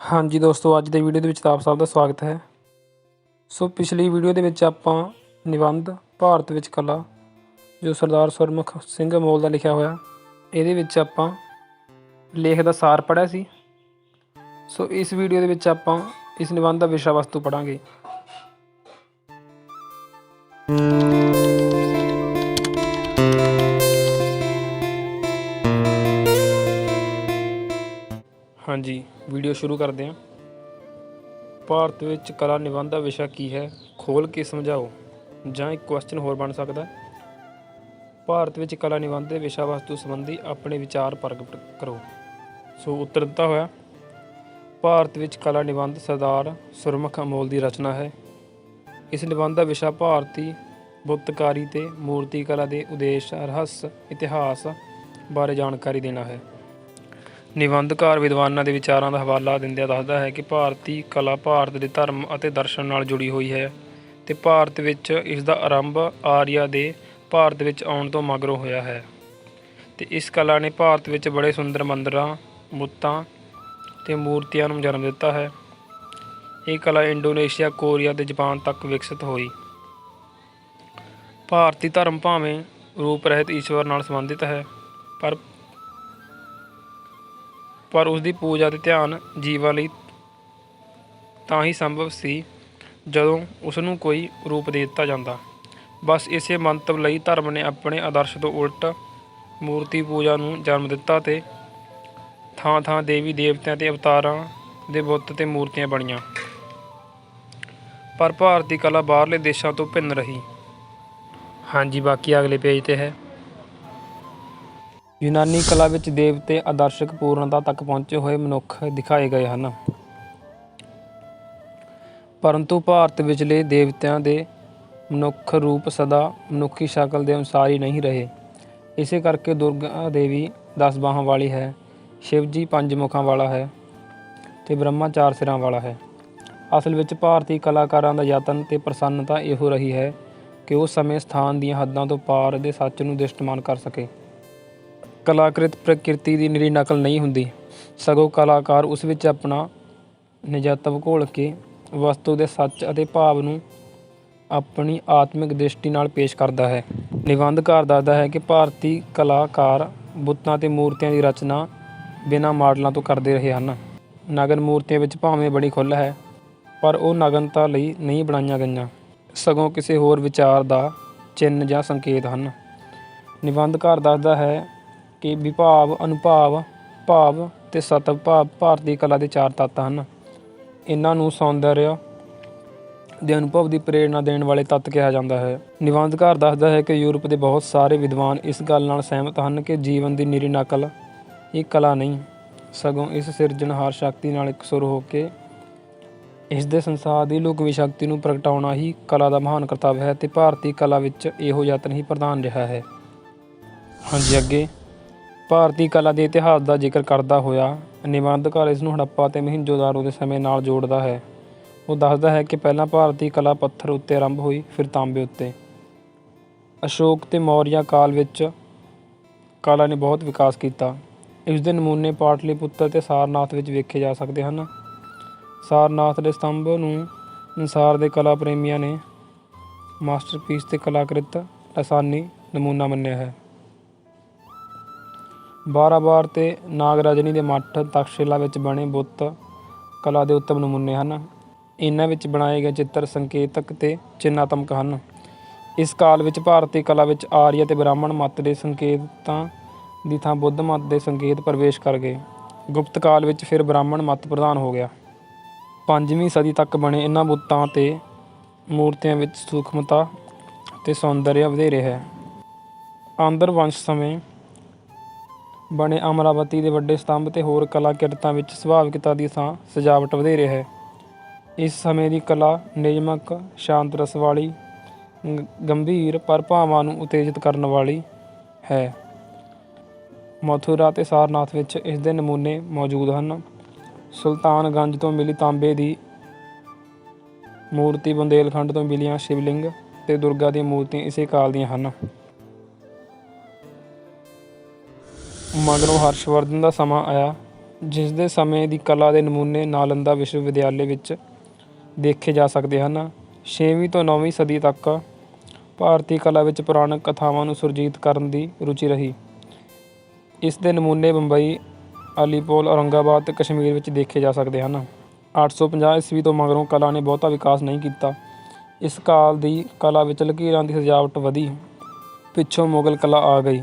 ਹਾਂਜੀ ਦੋਸਤੋ, ਅੱਜ ਦੇ ਵੀਡੀਓ ਦੇ ਵਿੱਚ ਆਪ ਸਭ ਦਾ ਸਵਾਗਤ ਹੈ। ਸੋ ਪਿਛਲੀ ਵੀਡੀਓ ਦੇ ਵਿੱਚ ਆਪਾਂ ਨਿਬੰਧ ਭਾਰਤ ਵਿੱਚ ਕਲਾ, ਜੋ ਸਰਦਾਰ ਸੁਰਮੁਖ ਸਿੰਘ ਮੋਲ ਦਾ ਲਿਖਿਆ ਹੋਇਆ, ਇਹਦੇ ਵਿੱਚ ਆਪਾਂ ਲੇਖ ਦਾ ਸਾਰ ਪੜ੍ਹਿਆ ਸੀ। ਸੋ ਇਸ ਵੀਡੀਓ ਦੇ ਵਿੱਚ ਆਪਾਂ ਇਸ ਨਿਬੰਧ ਦਾ ਵਿਸ਼ਾ ਵਸਤੂ ਪੜਾਂਗੇ ਜੀ ਵੀਡੀਓ ਸ਼ੁਰੂ ਕਰਦੇ ਹਾਂ। ਭਾਰਤ ਵਿੱਚ ਕਲਾ ਨਿਬੰਧ ਦਾ ਵਿਸ਼ਾ ਕੀ ਹੈ? ਖੋਲ ਕੇ ਸਮਝਾਓ। ਜਾਂ ਇੱਕ ਕੁਐਸਚਨ ਹੋਰ ਬਣ ਸਕਦਾ ਭਾਰਤ ਵਿੱਚ ਕਲਾ ਨਿਬੰਧ ਦੇ ਵਿਸ਼ਾ ਵਸਤੂ ਸੰਬੰਧੀ ਆਪਣੇ ਵਿਚਾਰ ਪ੍ਰਗਟ ਕਰੋ। ਸੋ ਉੱਤਰ ਦਿੱਤਾ ਹੋਇਆ। ਭਾਰਤ ਵਿੱਚ ਕਲਾ ਨਿਬੰਧ ਸਰਦਾਰ ਸੁਰਮੁਖ ਅਮੋਲ ਦੀ ਰਚਨਾ ਹੈ। ਇਸ ਨਿਬੰਧ ਦਾ ਵਿਸ਼ਾ ਭਾਰਤੀ ਬੁੱਤਕਾਰੀ ਤੇ ਮੂਰਤੀ ਕਲਾ ਦੇ ਉਦੇਸ਼, ਰਹੱਸ, ਇਤਿਹਾਸ ਬਾਰੇ ਜਾਣਕਾਰੀ ਦੇਣਾ ਹੈ। ਨਿਬੰਧਕਾਰ ਵਿਦਵਾਨਾਂ ਦੇ ਵਿਚਾਰਾਂ ਦਾ ਹਵਾਲਾ ਦਿੰਦਿਆਂ ਦੱਸਦਾ ਹੈ ਕਿ ਭਾਰਤੀ ਕਲਾ ਭਾਰਤ ਦੇ ਧਰਮ ਅਤੇ ਦਰਸ਼ਨ ਨਾਲ ਜੁੜੀ ਹੋਈ ਹੈ ਤੇ ਭਾਰਤ ਵਿੱਚ ਇਸ ਦਾ ਆਰੰਭ ਆਰੀਆ ਦੇ ਭਾਰਤ ਵਿੱਚ ਆਉਣ ਤੋਂ ਮਗਰੋਂ ਹੋਇਆ ਹੈ। ਤੇ ਇਸ ਕਲਾ ਨੇ ਭਾਰਤ ਵਿੱਚ ਬੜੇ ਸੁੰਦਰ ਮੰਦਰਾਂ ਬੁੱਤਾਂ ਤੇ ਮੂਰਤੀਆਂ ਨੂੰ ਜਨਮ ਦਿੱਤਾ ਹੈ। ਇਹ ਕਲਾ ਇੰਡੋਨੇਸ਼ੀਆ, ਕੋਰੀਆ ਤੇ ਜਾਪਾਨ ਤੱਕ ਵਿਕਸਿਤ ਹੋਈ। ਭਾਰਤੀ ਧਰਮ ਭਾਵੇਂ ਰੂਪ ਰਹਿਤ ਈਸ਼ਵਰ ਨਾਲ ਸੰਬੰਧਿਤ ਹੈ, ਪਰ ਪਰ ਉਸ ਦੀ ਪੂਜਾ ਤੇ ਧਿਆਨ ਜੀਵਾਂ ਲਈ ਤਾਂ ਹੀ ਸੰਭਵ ਸੀ ਜਦੋਂ ਉਸ ਨੂੰ ਕੋਈ ਰੂਪ ਦੇ ਦਿੱਤਾ ਜਾਂਦਾ। ਬਸ ਇਸੇ ਮੰਤਵ ਲਈ ਧਰਮ ਨੇ ਆਪਣੇ ਆਦਰਸ਼ ਤੋਂ ਉਲਟ ਮੂਰਤੀ ਪੂਜਾ ਨੂੰ ਜਨਮ ਦਿੱਤਾ ਤੇ ਥਾਂ ਥਾਂ ਦੇਵੀ ਦੇਵਤਿਆਂ ਤੇ ਅਵਤਾਰਾਂ ਦੇ ਬੁੱਤ ਤੇ ਮੂਰਤੀਆਂ ਬਣੀਆਂ। ਪਰ ਭਾਰਤੀ ਕਲਾ ਬਾਹਰਲੇ ਦੇਸ਼ਾਂ ਤੋਂ ਭਿੰਨ ਰਹੀ। ਹਾਂਜੀ, ਬਾਕੀ ਅਗਲੇ ਪੇਜ ਤੇ ਹੈ। ਯੂਨਾਨੀ ਕਲਾ ਵਿੱਚ ਦੇਵਤੇ ਆਦਰਸ਼ਕ ਪੂਰਨਤਾ ਤੱਕ ਪਹੁੰਚੇ ਹੋਏ ਮਨੁੱਖ ਦਿਖਾਏ ਗਏ ਹਨ। ਪਰੰਤੂ ਭਾਰਤ ਵਿਚਲੇ ਦੇਵਤਿਆਂ ਦੇ ਮਨੁੱਖ ਰੂਪ ਸਦਾ ਮਨੁੱਖੀ ਸ਼ਕਲ ਦੇ ਅਨੁਸਾਰ ਹੀ ਨਹੀਂ ਰਹੇ। ਇਸੇ ਕਰਕੇ ਦੁਰਗਾ ਦੇਵੀ 10 ਬਾਹਾਂ ਵਾਲੀ ਹੈ ਸ਼ਿਵ ਜੀ ਪੰਜ ਮੁਖਾਂ ਵਾਲਾ ਹੈ ਤੇ ਬ੍ਰਹਮਾ ਚਾਰ ਸਿਰਾਂ ਵਾਲਾ ਹੈ। ਅਸਲ ਵਿੱਚ ਭਾਰਤੀ ਕਲਾਕਾਰਾਂ ਦਾ ਯਤਨ ਤੇ ਪ੍ਰਸੰਨਤਾ ਇਹੋ ਰਹੀ ਹੈ ਕਿ ਉਹ ਸਮੇਂ ਸਥਾਨ ਦੀਆਂ ਹੱਦਾਂ ਤੋਂ ਪਾਰ ਦੇ ਸੱਚ ਨੂੰ ਦ੍ਰਿਸ਼ਟਮਾਨ ਕਰ ਸਕੇ। ਕਲਾਕ੍ਰਿਤ ਪ੍ਰਕਿਰਤੀ ਦੀ ਨਿਰੀ ਨਕਲ ਨਹੀਂ ਹੁੰਦੀ। ਸਗੋਂ ਕਲਾਕਾਰ ਉਸ ਵਿੱਚ ਆਪਣਾ ਨਿਜਤਵ ਘੋਲ ਕੇ ਵਸਤੂ ਦੇ ਸੱਚ ਅਤੇ ਭਾਵ ਨੂੰ ਆਪਣੀ ਆਤਮਿਕ ਦ੍ਰਿਸ਼ਟੀ ਨਾਲ ਪੇਸ਼ ਕਰਦਾ ਹੈ। ਨਿਬੰਧਕਾਰ ਦੱਸਦਾ ਹੈ ਕਿ ਭਾਰਤੀ ਕਲਾਕਾਰ ਬੁੱਤਾਂ ਤੇ ਮੂਰਤੀਆਂ ਦੀ ਰਚਨਾ ਬਿਨਾਂ ਮਾਡਲਾਂ ਤੋਂ ਕਰਦੇ ਰਹੇ ਹਨ। ਨਗਨ ਮੂਰਤੀਆਂ ਵਿੱਚ ਭਾਵੇਂ ਬੜੀ ਖੁੱਲ੍ਹ ਹੈ, ਪਰ ਉਹ ਨਗਨਤਾ ਲਈ ਨਹੀਂ ਬਣਾਈਆਂ ਗਈਆਂ। ਸਗੋਂ ਕਿਸੇ ਹੋਰ ਵਿਚਾਰ ਦਾ ਚਿੰਨ੍ਹ ਜਾਂ ਸੰਕੇਤ ਹਨ। ਨਿਬੰਧਕਾਰ ਦੱਸਦਾ ਹੈ ਕਿ ਵਿਭਾਵ, ਅਨੁਭਾਵ, ਭਾਵ ਤੇ ਸਤਵ ਭਾਵ ਭਾਰਤੀ ਕਲਾ ਦੇ ਚਾਰ ਤੱਤ ਹਨ। ਇਹਨਾਂ ਨੂੰ ਸੌਂਦਰਯ ਦੇ ਅਨੁਭਵ ਦੀ ਪ੍ਰੇਰਣਾ ਦੇਣ ਵਾਲੇ ਤੱਤ ਕਿਹਾ ਜਾਂਦਾ ਹੈ। ਨਿਬੰਧਕਾਰ ਦੱਸਦਾ ਹੈ ਕਿ ਯੂਰਪ ਦੇ ਬਹੁਤ ਸਾਰੇ ਵਿਦਵਾਨ ਇਸ ਗੱਲ ਨਾਲ ਸਹਿਮਤ ਹਨ ਕਿ ਜੀਵਨ ਦੀ ਨਿਰੀ ਨਕਲ ਇਹ ਕਲਾ ਨਹੀਂ, ਸਗੋਂ ਇਸ ਸਿਰਜਣਹਾਰ ਸ਼ਕਤੀ ਨਾਲ ਇਕਸੁਰ ਹੋ ਕੇ ਇਸ ਦੇ ਸੰਸਾਰ ਦੀ ਲੁਕਵੀਂ ਸ਼ਕਤੀ ਨੂੰ ਪ੍ਰਗਟਾਉਣਾ ਹੀ ਕਲਾ ਦਾ ਮਹਾਨ ਕਰਤੱਵ ਹੈ ਤੇ ਭਾਰਤੀ ਕਲਾ ਵਿੱਚ ਇਹੋ ਯਤਨ ਹੀ ਪ੍ਰਧਾਨ ਰਿਹਾ ਹੈ। ਹਾਂਜੀ, ਅੱਗੇ ਭਾਰਤੀ ਕਲਾ ਦੇ ਇਤਿਹਾਸ ਦਾ ਜ਼ਿਕਰ ਕਰਦਾ ਹੋਇਆ ਨਿਬੰਧਕਾਰ ਇਸ ਨੂੰ ਹੜੱਪਾ ਤੇ ਮਹਿੰਜੋਦਾਰੋ ਦੇ ਸਮੇਂ ਨਾਲ ਜੋੜਦਾ ਹੈ। ਉਹ ਦੱਸਦਾ ਹੈ ਕਿ ਪਹਿਲਾਂ ਭਾਰਤੀ ਕਲਾ ਪੱਥਰ ਉੱਤੇ ਆਰੰਭ ਹੋਈ, ਫਿਰ ਤਾਂਬੇ ਉੱਤੇ। ਅਸ਼ੋਕ ਤੇ ਮੌਰੀਆ ਕਾਲ ਵਿੱਚ ਕਲਾ ਨੇ ਬਹੁਤ ਵਿਕਾਸ ਕੀਤਾ। ਇਸ ਦੇ ਨਮੂਨੇ ਪਾਟਲੀਪੁੱਤਰ ਤੇ ਸਾਰਨਾਥ ਵਿੱਚ ਵੇਖੇ ਜਾ ਸਕਦੇ ਹਨ। ਸਾਰਨਾਥ ਦੇ ਸਤੰਭ ਨੂੰ ਸੰਸਾਰ ਦੇ ਕਲਾ ਪ੍ਰੇਮੀਆਂ ਨੇ ਮਾਸਟਰਪੀਸ ਤੇ ਕਲਾਕ੍ਰਿਤ ਆਸਾਨੀ ਨਮੂਨਾ ਮੰਨਿਆ ਹੈ। ਬਾਰਾਬਾਰ ਤੇ ਨਾਗਰਾਜਨੀ ਦੇ ਮੱਠ ਤਖਸ਼ਿਲਾ ਵਿੱਚ ਬਣੇ ਬੁੱਤ ਕਲਾ ਦੇ ਉੱਤਮ ਨਮੂਨੇ ਹਨ। ਇਹਨਾਂ ਵਿੱਚ ਬਣਾਏ ਗਏ ਚਿੱਤਰ ਸੰਕੇਤਕ ਤੇ ਚਿੰਨਾਤਮਕ ਹਨ। ਇਸ ਕਾਲ ਵਿੱਚ ਭਾਰਤੀ ਕਲਾ ਵਿੱਚ ਆਰੀਆ ਤੇ ਬ੍ਰਾਹਮਣ ਮਤ ਦੇ ਸੰਕੇਤਾਂ ਦੀ ਥਾਂ ਬੁੱਧ ਮਤ ਦੇ ਸੰਕੇਤ ਪ੍ਰਵੇਸ਼ ਕਰ ਗਏ। ਗੁਪਤ ਕਾਲ ਵਿੱਚ ਫਿਰ ਬ੍ਰਾਹਮਣ ਮਤ ਪ੍ਰਧਾਨ ਹੋ ਗਿਆ। ਪੰਜਵੀਂ ਸਦੀ ਤੱਕ ਬਣੇ ਇਹਨਾਂ ਬੁੱਤਾਂ ਤੇ ਮੂਰਤੀਆਂ ਵਿੱਚ ਸੂਖਮਤਾ ਤੇ ਸੌਂਦਰਯ ਵਧੇਰੇ ਹੈ। ਆਂਦਰ ਵੰਸ਼ ਸਮੇਂ ਬਣੇ ਅਮਰਾਵਤੀ ਦੇ ਵੱਡੇ ਸਤੰਭ ਤੇ ਹੋਰ ਕਲਾ ਕਿਰਤਾਂ ਵਿੱਚ ਸੁਭਾਵਿਕਤਾ ਦੀ ਥਾਂ ਸਜਾਵਟ ਵਧੇਰੇ ਹੈ। ਇਸ ਸਮੇਂ ਦੀ ਕਲਾ ਨਿਯਮਕ, ਸ਼ਾਂਤ ਰਸ ਵਾਲੀ, ਗ- ਗੰਭੀਰ ਪਰ ਭਾਵਾਂ ਨੂੰ ਉਤੇਜਿਤ ਕਰਨ ਵਾਲੀ ਹੈ। ਮਥੁਰਾ ਤੇ ਸਾਰਨਾਥ ਵਿੱਚ ਇਸ ਦੇ ਨਮੂਨੇ ਮੌਜੂਦ ਹਨ। ਸੁਲਤਾਨਗੰਜ ਤੋਂ ਮਿਲੀ ਤਾਂਬੇ ਦੀ ਮੂਰਤੀ ਬੰਦੇਲਖੰਡ ਤੋਂ ਮਿਲੀਆਂ ਸ਼ਿਵਲਿੰਗ ਤੇ ਦੁਰਗਾ ਦੀਆਂ ਮੂਰਤੀਆਂ ਇਸੇ ਕਾਲ ਦੀਆਂ ਹਨ। ਮਗਰੋਂ ਹਰਸ਼ਵਰਧਨ ਦਾ ਸਮਾਂ ਆਇਆ ਜਿਸ ਦੇ ਸਮੇਂ ਦੀ ਕਲਾ ਦੇ ਨਮੂਨੇ ਨਾਲੰਦਾ ਵਿਸ਼ਵ ਵਿਦਿਆਲੇ ਵਿੱਚ ਦੇਖੇ ਜਾ ਸਕਦੇ ਹਨ। 6ਵੀਂ ਤੋਂ 9ਵੀਂ ਸਦੀ ਤੱਕ ਭਾਰਤੀ ਕਲਾ ਵਿੱਚ ਪੁਰਾਣਕ ਕਥਾਵਾਂ ਨੂੰ ਸੁਰਜੀਤ ਕਰਨ ਦੀ ਰੁਚੀ ਰਹੀ। ਇਸ ਦੇ ਨਮੂਨੇ ਬੰਬਈ, ਅਲੀਪੋਲ, ਔਰੰਗਾਬਾਦ ਤੇ ਕਸ਼ਮੀਰ ਵਿੱਚ ਦੇਖੇ ਜਾ ਸਕਦੇ ਹਨ। 850 ਈਸਵੀ ਤੋਂ ਮਗਰੋਂ ਕਲਾ ਨੇ ਬਹੁਤਾ ਵਿਕਾਸ ਨਹੀਂ ਕੀਤਾ। ਇਸ ਕਾਲ ਦੀ ਕਲਾ ਵਿੱਚ ਲਕੀਰਾਂ ਦੀ ਸਜਾਵਟ ਵਧੀ। ਪਿੱਛੋਂ ਮੁਗਲ ਕਲਾ ਆ ਗਈ।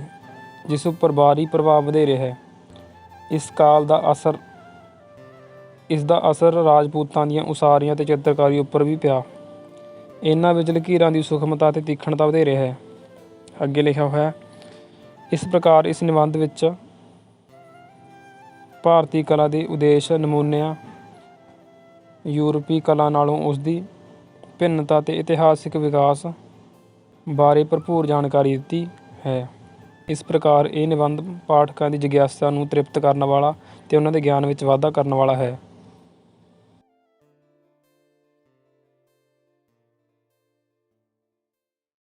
ਜਿਸ ਉੱਪਰ ਬਾਹਰੀ ਪ੍ਰਭਾਵ ਵਧੇਰੇ ਹੈ। ਇਸ ਕਾਲ ਦਾ ਅਸਰ ਇਸ ਦਾ ਅਸਰ ਰਾਜਪੂਤਾਂ ਦੀਆਂ ਉਸਾਰੀਆਂ ਤੇ ਚਿੱਤਰਕਾਰੀ ਉੱਪਰ ਵੀ ਪਿਆ। ਇਹਨਾਂ ਵਿੱਚ ਲਕੀਰਾਂ ਦੀ ਸੂਖਮਤਾ ਤੇ ਤੀਖਣਤਾ ਵਧੇਰੇ ਹੈ। ਅੱਗੇ ਲਿਖਿਆ ਹੋਇਆ ਇਸ ਪ੍ਰਕਾਰ ਇਸ ਨਿਬੰਧ ਵਿੱਚ ਭਾਰਤੀ ਕਲਾ ਦੇ ਉਦੇਸ਼ ਨਮੂਨਿਆਂ, ਯੂਰਪੀ ਕਲਾ ਨਾਲੋਂ ਉਸ ਦੀ ਭਿੰਨਤਾ ਤੇ ਇਤਿਹਾਸਿਕ ਵਿਕਾਸ ਬਾਰੇ ਭਰਪੂਰ ਜਾਣਕਾਰੀ ਦਿੱਤੀ ਹੈ। ਇਸ ਪ੍ਰਕਾਰ ਇਹ ਨਿਬੰਧ ਪਾਠਕਾਂ ਦੀ ਜਿਗਿਆਸਾ ਨੂੰ ਤ੍ਰਿਪਤ ਕਰਨ ਵਾਲਾ ਤੇ ਉਹਨਾਂ ਦੇ ਗਿਆਨ ਵਿੱਚ ਵਾਧਾ ਕਰਨ ਵਾਲਾ ਹੈ।